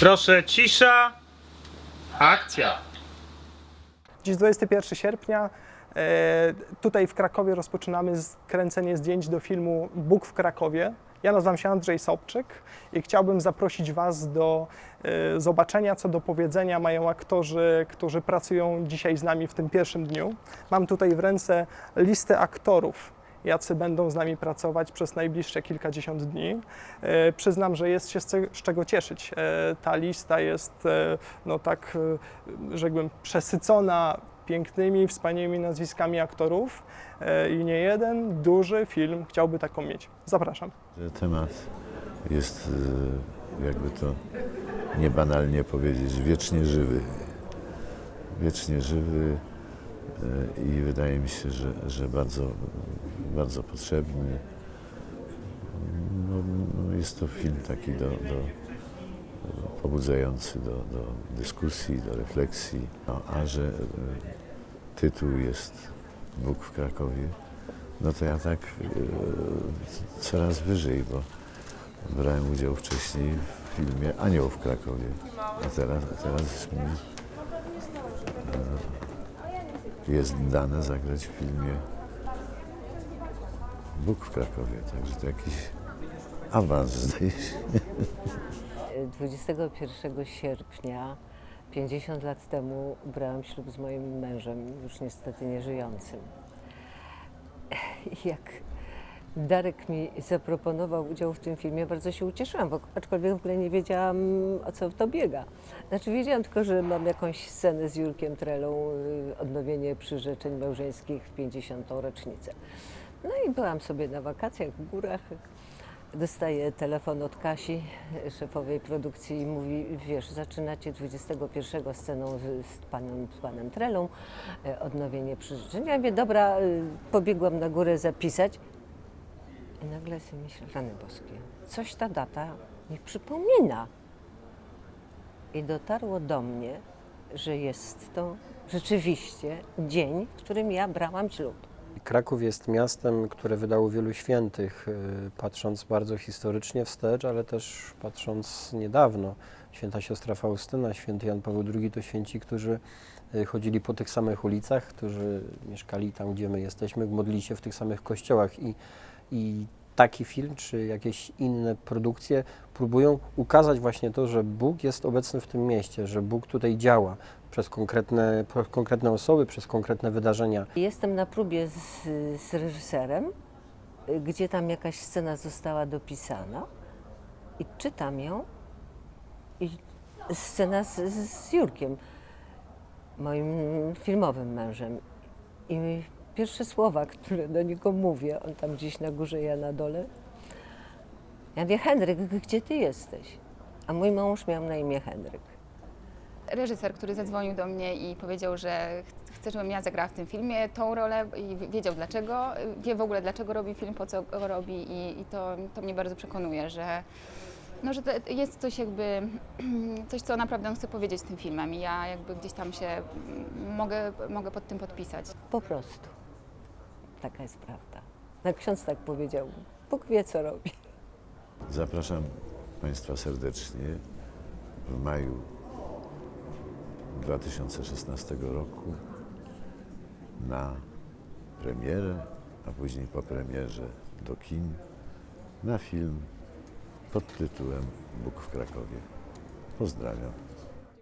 Proszę, cisza. Akcja. Dziś 21 sierpnia. E, tutaj w Krakowie rozpoczynamy kręcenie zdjęć do filmu Bóg w Krakowie. Ja nazywam się Andrzej Sobczyk i chciałbym zaprosić Was do e, zobaczenia, co do powiedzenia mają aktorzy, którzy pracują dzisiaj z nami w tym pierwszym dniu. Mam tutaj w ręce listę aktorów, jacy będą z nami pracować przez najbliższe kilkadziesiąt dni. E, przyznam, że jest się z, czego cieszyć. E, ta lista jest, e, no tak, rzekłbym, przesycona pięknymi, wspaniałymi nazwiskami aktorów i nie jeden duży film chciałby taką mieć. Zapraszam. temat jest, jakby to niebanalnie powiedzieć, wiecznie żywy. Wiecznie żywy i wydaje mi się, że, że bardzo, bardzo potrzebny. No, no jest to film taki do, do, pobudzający do, do dyskusji, do refleksji, no, a że y, tytuł jest Bóg w Krakowie, no to ja tak y, coraz wyżej, bo brałem udział wcześniej w filmie Anioł w Krakowie, a teraz, a teraz mi e, jest dane zagrać w filmie Bóg w Krakowie, także to jakiś awans zdaje się. 21 sierpnia, 50 lat temu, brałam ślub z moim mężem, już niestety nieżyjącym. Jak Darek mi zaproponował udział w tym filmie, bardzo się ucieszyłam, bo- aczkolwiek w ogóle nie wiedziałam, o co to biega. Znaczy wiedziałam tylko, że mam jakąś scenę z Jurkiem Trelą, y, odnowienie przyrzeczeń małżeńskich w 50. rocznicę. No i byłam sobie na wakacjach w górach, Dostaję telefon od Kasi, szefowej produkcji i mówi, wiesz, zaczynacie 21 sceną z, z, panem, z panem Trelą, e, odnowienie przyrzeczenia. Ja mówię, dobra, y, pobiegłam na górę zapisać. I nagle sobie myślę, rany boskie, coś ta data mi przypomina. I dotarło do mnie, że jest to rzeczywiście dzień, w którym ja brałam ślub. Kraków jest miastem, które wydało wielu świętych, y, patrząc bardzo historycznie wstecz, ale też patrząc niedawno. Święta siostra Faustyna, święty Jan Paweł II to święci, którzy y, chodzili po tych samych ulicach, którzy mieszkali tam, gdzie my jesteśmy, modlili się w tych samych kościołach i, i taki film czy jakieś inne produkcje próbują ukazać właśnie to, że Bóg jest obecny w tym mieście, że Bóg tutaj działa przez konkretne, konkretne osoby, przez konkretne wydarzenia. Jestem na próbie z, z reżyserem, gdzie tam jakaś scena została dopisana i czytam ją i scena z, z Jurkiem, moim filmowym mężem. I pierwsze słowa, które do niego mówię, on tam gdzieś na górze, ja na dole. Ja mówię, Henryk, gdzie ty jesteś? A mój mąż miał na imię Henryk. Reżyser, który zadzwonił do mnie i powiedział, że ch- chce, żebym ja zagrała w tym filmie tą rolę i wiedział dlaczego, wie w ogóle dlaczego robi film, po co go robi i, i to, to mnie bardzo przekonuje, że, no, że jest coś jakby, coś co naprawdę on chce powiedzieć tym filmem i ja jakby gdzieś tam się mogę, mogę pod tym podpisać. Po prostu. Taka jest prawda. No, ksiądz tak powiedział. Bóg wie, co robi. Zapraszam Państwa serdecznie w maju 2016 roku na premierę, a później po premierze do kin na film pod tytułem Bóg w Krakowie. Pozdrawiam.